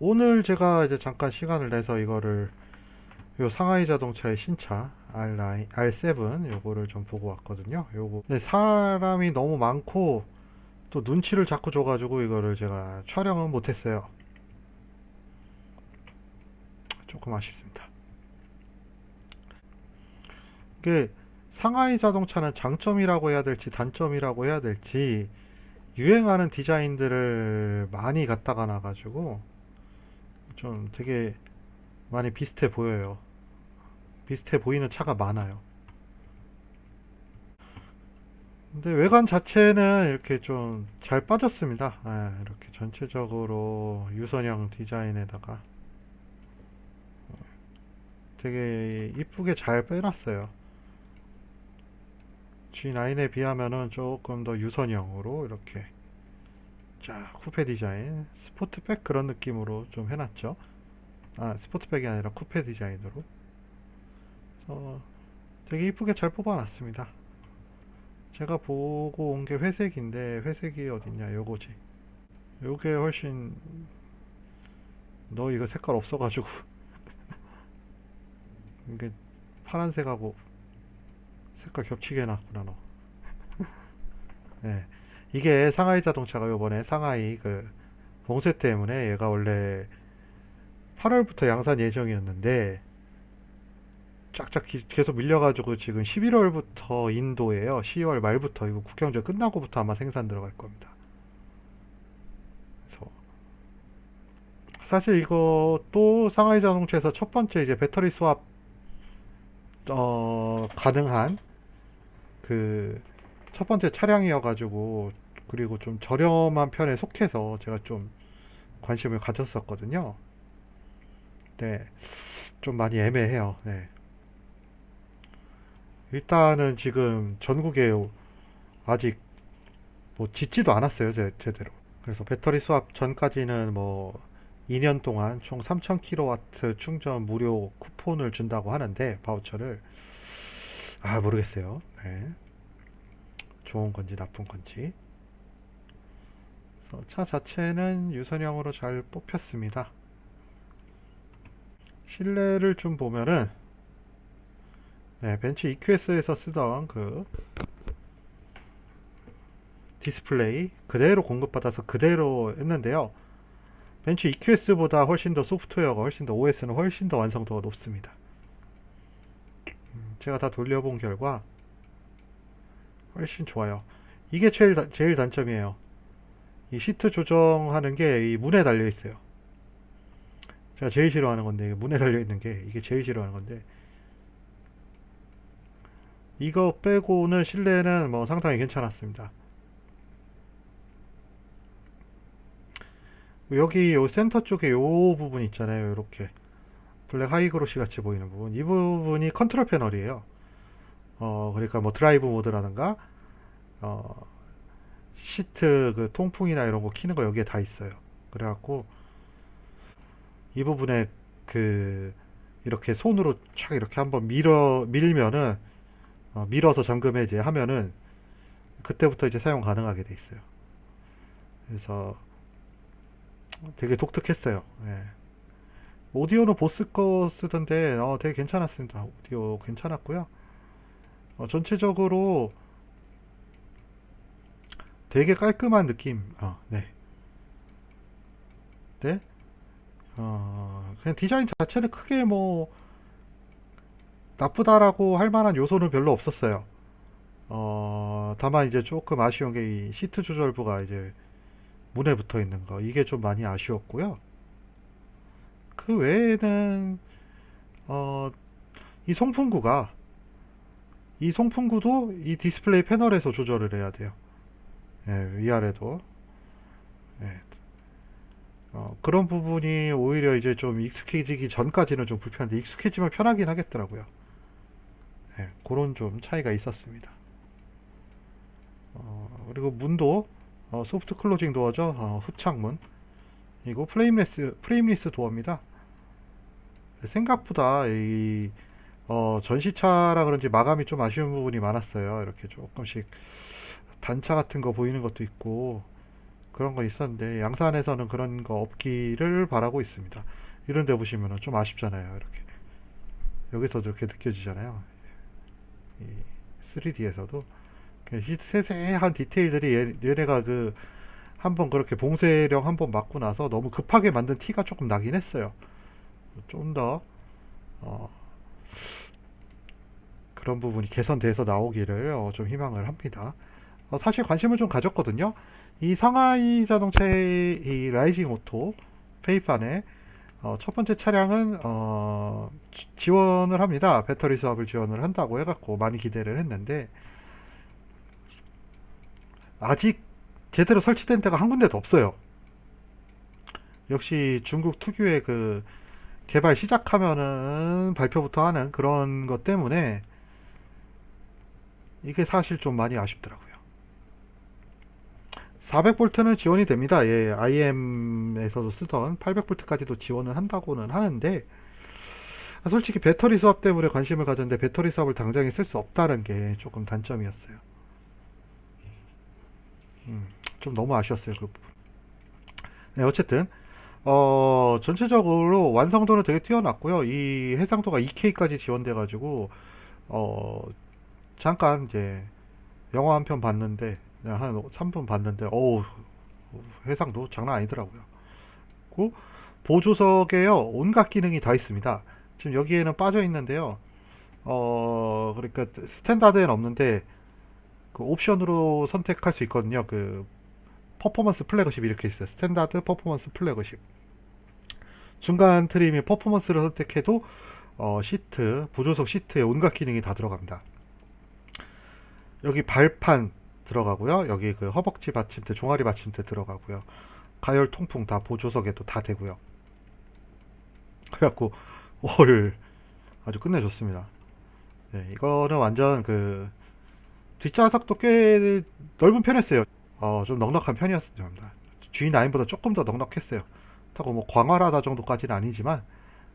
오늘 제가 이제 잠깐 시간을 내서 이거를 요 상하이 자동차의 신차 R9, R7 요거를 좀 보고 왔거든요. 요거 사람이 너무 많고 또 눈치를 자꾸 줘가지고 이거를 제가 촬영은 못했어요. 조금 아쉽습니다. 이게 상하이 자동차는 장점이라고 해야 될지 단점이라고 해야 될지 유행하는 디자인들을 많이 갖다가 놔가지고 좀 되게 많이 비슷해 보여요. 비슷해 보이는 차가 많아요. 근데 외관 자체는 이렇게 좀 잘 빠졌습니다. 예, 이렇게 전체적으로 유선형 디자인에다가 되게 이쁘게 잘 빼놨어요. G9에 비하면은 조금 더 유선형으로 이렇게 자 쿠페 디자인 스포트백 그런 느낌으로 좀 해놨죠. 아 스포트백이 아니라 쿠페 디자인으로 어, 되게 이쁘게 잘 뽑아놨습니다. 제가 보고 온 게 회색인데 회색이 어딨냐 요거지. 요게 훨씬 너 이거 색깔 없어가지고 이게 파란색하고 색깔 겹치게 해놨구나 너. 네. 이게 상하이 자동차가 요번에 상하이 그 봉쇄 때문에 얘가 원래 8월부터 양산 예정이었는데 쫙쫙 기- 계속 밀려가지고 지금 11월부터 인도예요. 10월 말부터 이거 국경제 끝나고부터 아마 생산 들어갈 겁니다. 그래서 사실 이것도 상하이 자동차에서 첫 번째 이제 배터리 수압 어, 가능한 그 첫 번째 차량이어가지고 그리고 좀 저렴한 편에 속해서 제가 좀 관심을 가졌었거든요. 네, 좀 많이 애매해요. 네. 일단은 지금 전국에 아직 뭐 짓지도 않았어요, 제, 제대로. 그래서 배터리 수압 전까지는 뭐 2년 동안 총 3000kW 충전 무료 쿠폰을 준다고 하는데 바우처를 아 모르겠어요. 네. 좋은 건지 나쁜 건지. 차 자체는 유선형으로 잘 뽑혔습니다. 실내를 좀 보면은 네, 벤츠 EQS에서 쓰던 그 디스플레이 그대로 공급받아서 그대로 했는데요. 벤츠 EQS보다 훨씬 더 소프트웨어가 훨씬 더 OS는 훨씬 더 완성도가 높습니다. 음, 제가 다 돌려본 결과 훨씬 좋아요. 이게 제일 다- 제일 단점이에요. 이 시트 조정하는 게 이 문에 달려 있어요. 제가 제일 싫어하는 건데 문에 달려 있는 게 이게 제일 싫어하는 건데 이거 빼고는 실내는 뭐 상당히 괜찮았습니다. 여기 요 센터 쪽에 요 부분 있잖아요. 이렇게 블랙 하이그로시 같이 보이는 부분. 이 부분이 컨트롤 패널이에요. 어, 그러니까 뭐 드라이브 모드라든가 어, 시트 그 통풍이나 이런 거 키는 거 여기에 다 있어요. 그래갖고 이 부분에 그 이렇게 손으로 착 이렇게 한번 밀어 밀면은 어, 밀어서 잠금 해제 하면은 그때부터 이제 사용 가능하게 돼 있어요. 그래서 되게 독특했어요. 예. 오디오는 보스 거 쓰던데 어, 되게 괜찮았습니다. 오디오 괜찮았고요. 어, 전체적으로 되게 깔끔한 느낌. 어, 네. 네. 어, 그냥 디자인 자체는 크게 뭐 나쁘다라고 할 만한 요소는 별로 없었어요. 어, 다만 이제 조금 아쉬운 게 이 시트 조절부가 이제 문에 붙어 있는 거. 이게 좀 많이 아쉬웠고요. 그 외에는 어, 이 송풍구가 이 송풍구도 이 디스플레이 패널에서 조절을 해야 돼요. 예, 위아래도. 예. 어, 그런 부분이 오히려 이제 좀 익숙해지기 전까지는 좀 불편한데 익숙해지면 편하긴 하겠더라고요. 예, 그런 좀 차이가 있었습니다. 어, 그리고 문도 어, 소프트 클로징 도어죠. 어, 흡착문. 이거 프레임레스 프레임리스 도어입니다. 생각보다 이 어, 전시차라 그런지 마감이 좀 아쉬운 부분이 많았어요. 이렇게 조금씩 단차 같은 거 보이는 것도 있고 그런 거 있었는데 양산에서는 그런 거 없기를 바라고 있습니다. 이런 데 보시면은 좀 아쉽잖아요. 이렇게 여기서도 이렇게 느껴지잖아요. 이 3D에서도 세세한 디테일들이 얘- 얘네가 그 한번 그렇게 봉쇄령 한번 맞고 나서 너무 급하게 만든 티가 조금 나긴 했어요. 좀더 어, 그런 부분이 개선돼서 나오기를 어, 좀 희망을 합니다. 어, 사실 관심을 좀 가졌거든요. 이 상하이 자동차의 이 라이징 오토 페이판에 어, 첫 번째 차량은 어, 지- 지원을 합니다. 배터리 수압을 지원을 한다고 해갖고 많이 기대를 했는데 아직 제대로 설치된 데가 한 군데도 없어요. 역시 중국 특유의 그 개발 시작하면은 발표부터 하는 그런 것 때문에 이게 사실 좀 많이 아쉽더라고요. 400V는 지원이 됩니다. 예, IM에서도 쓰던 800V까지도 지원을 한다고는 하는데 아, 솔직히 배터리 수압 때문에 관심을 가졌는데 배터리 수압을 당장에 쓸 수 없다는 게 조금 단점이었어요. 음, 좀 너무 아쉬웠어요, 그 부분. 네, 어쨌든 어, 전체적으로 완성도는 되게 뛰어났고요. 이 해상도가 2K까지 지원돼가지고 어, 잠깐 이제 영화 한 편 봤는데 그냥 한 3분 봤는데 어우 해상도 장난 아니더라고요. 그 보조석에요 온갖 기능이 다 있습니다. 지금 여기에는 빠져 있는데요. 어 그러니까 스탠다드엔 없는데 그 옵션으로 선택할 수 있거든요. 그 퍼포먼스 플래그십 이렇게 있어요. 스탠다드 퍼포먼스 플래그십. 중간 트림이 퍼포먼스를 선택해도 어, 시트 보조석 시트에 온갖 기능이 다 들어갑니다. 여기 발판 들어가고요. 여기 그 허벅지 받침대, 종아리 받침대 들어가고요. 가열 통풍 다 보조석에도 다 되고요. 그래갖고 올 아주 끝내줬습니다. 네, 이거는 완전 그 뒷좌석도 꽤 넓은 편이었어요. 어, 좀 넉넉한 편이었습니다. G9보다 조금 더 넉넉했어요. 그렇다고 뭐 광활하다 정도까지는 아니지만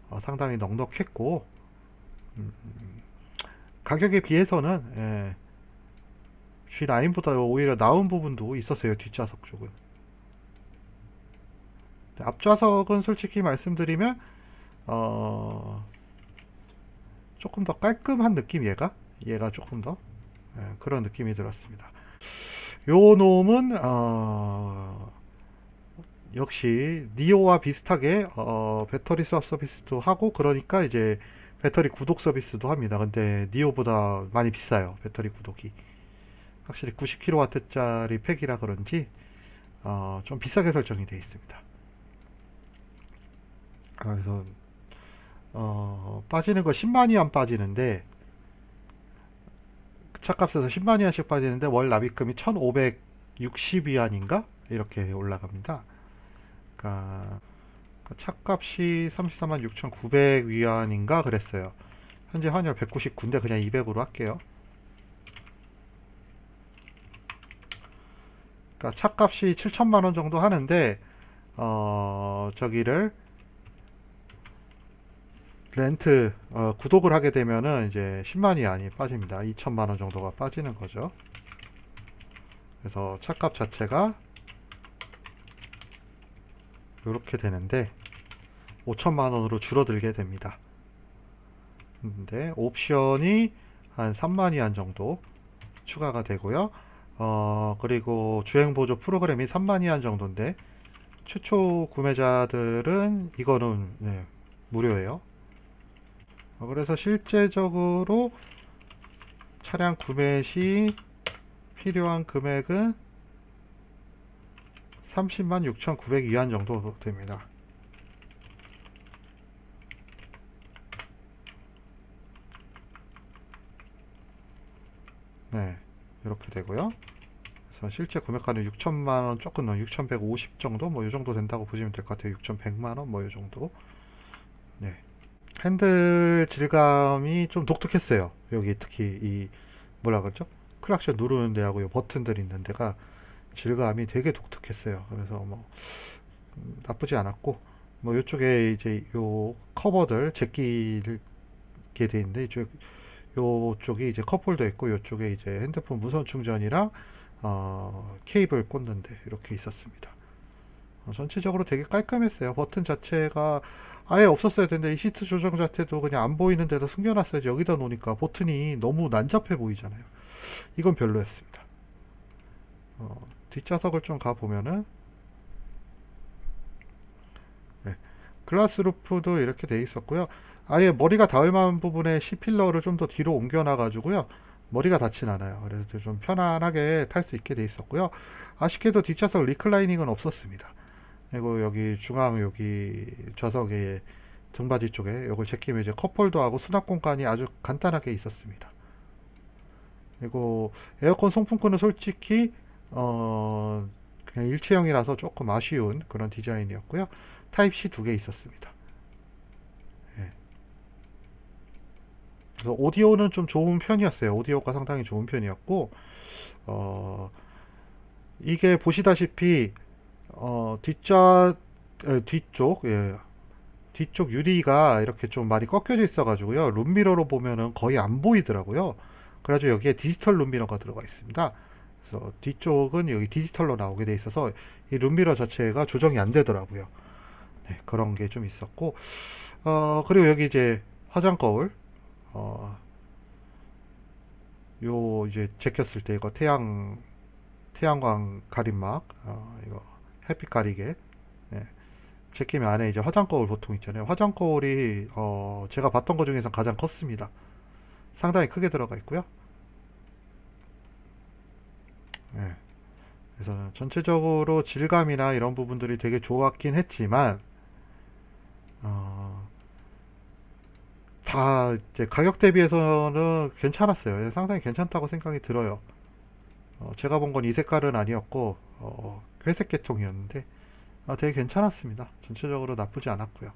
어, 상당히 넉넉했고 음, 가격에 비해서는 예, G9보다 오히려 나은 부분도 있었어요. 뒷좌석 쪽은. 네, 앞좌석은 솔직히 말씀드리면 어, 조금 더 깔끔한 느낌 얘가 얘가 조금 더 예, 그런 느낌이 들었습니다. 요 놈은 어, 역시 니오와 비슷하게 어, 배터리 수압 서비스도 하고 그러니까 이제 배터리 구독 서비스도 합니다. 근데 니오보다 많이 비싸요. 배터리 구독이. 확실히 90kW짜리 팩이라 그런지 어, 좀 비싸게 설정이 되어 있습니다. 아, 그래서 어, 빠지는 거 10만이 안 빠지는데 차값에서 10만이 원씩 빠지는데 월 납입금이 1,560위안인가 이렇게 올라갑니다. 그러니까 차값이 33만 6,900 위안인가 그랬어요. 현재 환율 199인데 그냥 200으로 할게요. 그러니까 차값이 7천만 원 정도 하는데 어 저기를 렌트 어, 구독을 하게 되면은 이제 10만 위안이 빠집니다. 2천만 원 정도가 빠지는 거죠. 그래서 차값 자체가 이렇게 되는데 5천만 원으로 줄어들게 됩니다. 근데 옵션이 한 3만 위안 정도 추가가 되고요. 어, 그리고 주행 보조 프로그램이 3만 위안 정도인데 최초 구매자들은 이거는 네, 무료예요. 어, 그래서 실제적으로 차량 구매 시 필요한 금액은 30만 6,900 위안 정도 됩니다. 네, 이렇게 되고요. 그래서 실제 구매가는 6천만 원 조금 넘 6,150 정도 뭐 이 정도 된다고 보시면 될 것 같아요. 6,100만 원 뭐 이 정도. 네. 핸들 질감이 좀 독특했어요. 여기 특히 이 뭐라 그러죠? 클락션 누르는 데하고 이 버튼들 있는 데가 질감이 되게 독특했어요. 그래서 뭐 음, 나쁘지 않았고 뭐 이쪽에 이제 요 커버들 제끼게 돼 있는데 이쪽 요쪽이 이제 컵홀더 있고 요쪽에 이제 핸드폰 무선 충전이랑 어, 케이블 꽂는데 이렇게 있었습니다. 어, 전체적으로 되게 깔끔했어요. 버튼 자체가 아예 없었어야 되는데 이 시트 조정 자체도 그냥 안 보이는 데다 숨겨놨어야지 여기다 놓으니까 버튼이 너무 난잡해 보이잖아요. 이건 별로였습니다. 어, 뒷좌석을 좀 가보면은 네, 글라스 루프도 이렇게 돼 있었고요. 아예 머리가 닿을 만한 부분에 C필러를 좀 더 뒤로 옮겨놔 가지고요. 머리가 닿진 않아요. 그래서 좀 편안하게 탈 수 있게 돼 있었고요. 아쉽게도 뒷좌석 리클라이닝은 없었습니다. 그리고 여기 중앙 여기 좌석에 등받이 쪽에 이걸 제끼면 이제 컵홀더하고 수납 공간이 아주 간단하게 있었습니다. 그리고 에어컨 송풍구는 솔직히 어 그냥 일체형이라서 조금 아쉬운 그런 디자인이었고요. 타입 C 두 개 있었습니다. 예. 그래서 오디오는 좀 좋은 편이었어요. 오디오가 상당히 좋은 편이었고 어 이게 보시다시피 어 뒷좌 에, 뒤쪽 예. 뒤쪽 유리가 이렇게 좀 많이 꺾여져 있어가지고요. 룸미러로 보면은 거의 안 보이더라고요. 그래가지고 여기에 디지털 룸미러가 들어가 있습니다. 그래서 뒤쪽은 여기 디지털로 나오게 돼 있어서 이 룸미러 자체가 조정이 안 되더라고요. 네, 그런 게 좀 있었고, 어, 그리고 여기 이제 화장 거울, 어, 요 이제 제꼈을 때 이거 태양, 태양광 가림막, 어, 이거 햇빛 가리개, 네, 제끼면 안에 이제 화장 거울 보통 있잖아요. 화장 거울이, 어, 제가 봤던 것 중에서 가장 컸습니다. 상당히 크게 들어가 있고요. 네. 그래서 전체적으로 질감이나 이런 부분들이 되게 좋았긴 했지만 어, 다 이제 가격 대비해서는 괜찮았어요. 상당히 괜찮다고 생각이 들어요. 어, 제가 본 건 이 색깔은 아니었고 어, 회색 계통이었는데 아, 되게 괜찮았습니다. 전체적으로 나쁘지 않았고요.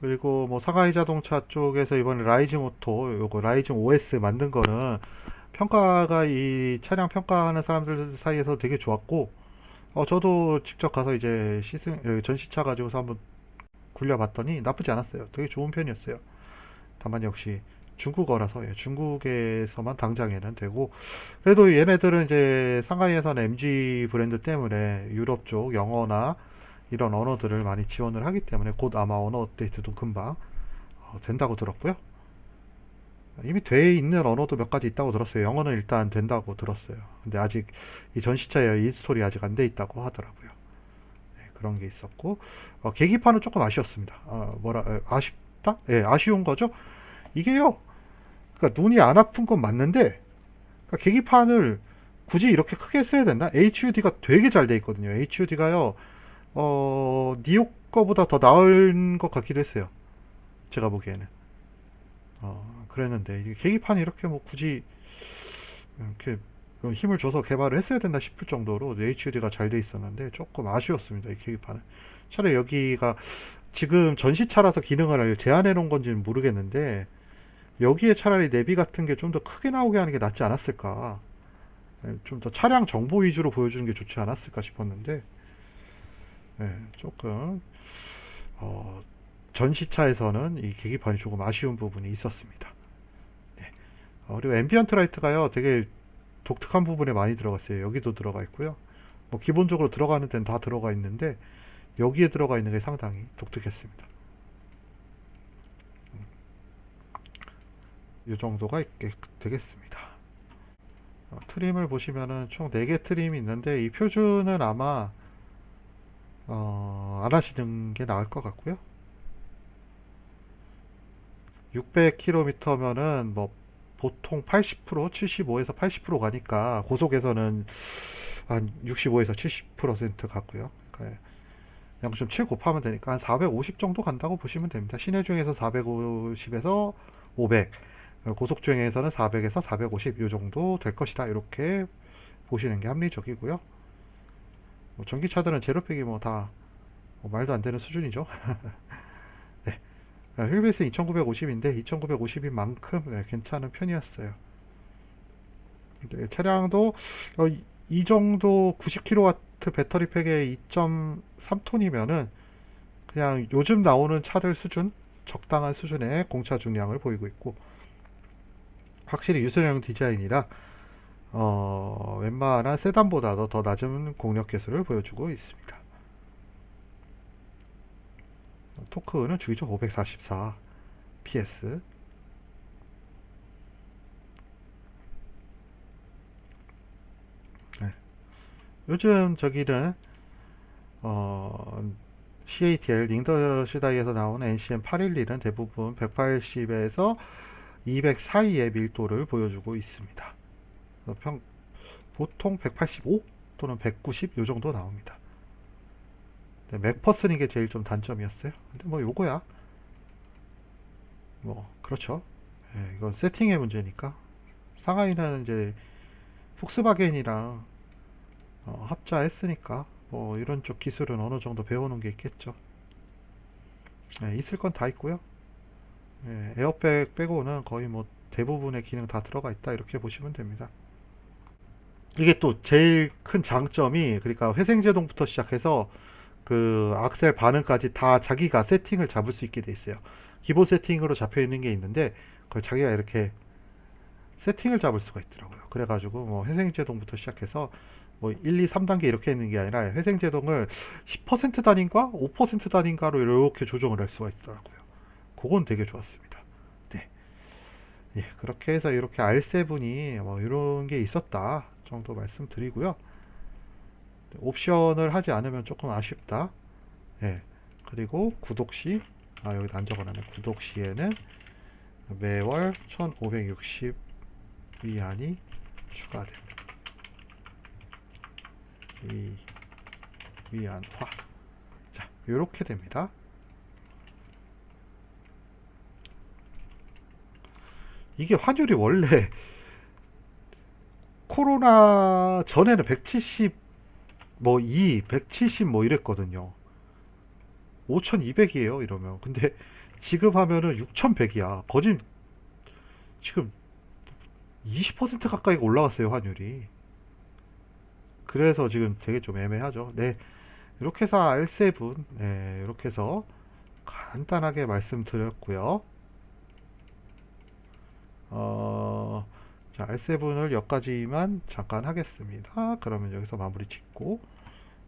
그리고 뭐 상하이 자동차 쪽에서 이번에 라이징 오토 요거 라이징 OS 만든 거는 평가가 이 차량 평가하는 사람들 사이에서 되게 좋았고 어 저도 직접 가서 이제 시승 어, 전시차 가지고서 한번 굴려봤더니 나쁘지 않았어요. 되게 좋은 편이었어요. 다만 역시 중국어라서 예, 중국에서만 당장에는 되고 그래도 얘네들은 이제 상하이에서는 MG 브랜드 때문에 유럽 쪽 영어나 이런 언어들을 많이 지원을 하기 때문에 곧 아마 언어 업데이트도 금방 어, 된다고 들었고요. 이미 돼 있는 언어도 몇 가지 있다고 들었어요. 영어는 일단 된다고 들었어요. 근데 아직 이 전시차에 인스톨이 아직 안 돼 있다고 하더라고요. 네, 그런 게 있었고 어, 계기판은 조금 아쉬웠습니다. 어, 뭐라 에, 아쉽다? 예, 아쉬운 거죠. 이게요. 그러니까 눈이 안 아픈 건 맞는데 그러니까 계기판을 굳이 이렇게 크게 써야 됐나? HUD가 되게 잘 돼 있거든요. HUD가요. 어, 니오 거보다 더 나은 것 같기도 했어요. 제가 보기에는. 어, 그랬는데, 이게 계기판이 이렇게 뭐 굳이, 이렇게 힘을 줘서 개발을 했어야 된다 싶을 정도로 HUD가 잘 돼 있었는데, 조금 아쉬웠습니다, 이 계기판은. 차라리 여기가 지금 전시차라서 기능을 제한해 놓은 건지는 모르겠는데, 여기에 차라리 내비 같은 게 좀 더 크게 나오게 하는 게 낫지 않았을까. 좀 더 차량 정보 위주로 보여주는 게 좋지 않았을까 싶었는데, 네, 조금 어, 전시차에서는 이 계기판이 조금 아쉬운 부분이 있었습니다. 네. 어, 그리고 앰비언트 라이트가요, 되게 독특한 부분에 많이 들어갔어요. 여기도 들어가 있고요. 뭐 기본적으로 들어가는 데는 다 들어가 있는데 여기에 들어가 있는 게 상당히 독특했습니다. 음. 이 정도가 있게 되겠습니다. 어, 트림을 보시면은 총 4개 트림이 있는데 이 표준은 아마 어, 안 하시는 게 나을 것 같고요. 600km면은 뭐 보통 80%, 75에서 80% 가니까 고속에서는 한 65에서 70% 같고요. 그러니까 0.7 곱하면 되니까 한 450 정도 간다고 보시면 됩니다. 시내 중에서 450에서 500, 고속 주행에서는 400에서 450이 정도 될 것이다. 이렇게 보시는 게 합리적이고요. 뭐 전기차들은 제로백이 뭐 다 뭐 말도 안 되는 수준이죠. 네. 휠베이스 2950인데 2950인 만큼 네, 괜찮은 편이었어요. 네, 차량도 어, 이, 이 정도 90kW 배터리 팩에 2.3톤이면은 그냥 요즘 나오는 차들 수준 적당한 수준의 공차 중량을 보이고 있고 확실히 유선형 디자인이라 어, 웬만한 세단보다도 더 낮은 공력 개수를 보여주고 있습니다. 토크는 주기적 544 PS 네. 요즘 저기는 어, CATL 링더시다이에서 나오는 NCM 811은 대부분 180에서 200 사이의 밀도를 보여주고 있습니다. 평, 보통 185 또는 190 요 정도 나옵니다. 네, 맥퍼 쓰는 게 제일 좀 단점이었어요. 근데 뭐 요거야. 뭐 그렇죠. 예, 이건 세팅의 문제니까. 상하이는 이제 폭스바겐이랑 어, 합자했으니까 뭐 이런 쪽 기술은 어느 정도 배우는 게 있겠죠. 예, 있을 건 다 있고요. 예, 에어백 빼고는 거의 뭐 대부분의 기능 다 들어가 있다 이렇게 보시면 됩니다. 이게 또 제일 큰 장점이 그러니까 회생제동부터 시작해서 그 악셀 반응까지 다 자기가 세팅을 잡을 수 있게 돼 있어요. 기본 세팅으로 잡혀 있는 게 있는데 그걸 자기가 이렇게 세팅을 잡을 수가 있더라고요. 그래가지고 뭐 회생제동부터 시작해서 뭐 1, 2, 3단계 이렇게 있는 게 아니라 회생제동을 10% 단위인가 5% 단위인가로 이렇게 조정을 할 수가 있더라고요. 그건 되게 좋았습니다. 네. 예, 그렇게 해서 이렇게 R7이 뭐 이런 게 있었다 정도 말씀드리고요. 옵션을 하지 않으면 조금 아쉽다. 예. 그리고 구독 시, 아, 여기 안 적어놨네. 구독 시에는 매월 1560 위안이 추가됩니다. 위, 위안화. 자, 요렇게 됩니다. 이게 환율이 원래 코로나 전에는 170, 뭐 2, 170 뭐 이랬거든요. 5,200이에요, 이러면. 근데 지금 하면은 6,100이야. 거진 지금 20% 가까이 올라갔어요, 환율이. 그래서 지금 되게 좀 애매하죠. 네. 이렇게 해서 R7, 네, 이렇게 해서 간단하게 말씀드렸고요. 어, 자, R7을 여기까지만 잠깐 하겠습니다. 그러면 여기서 마무리 짓고,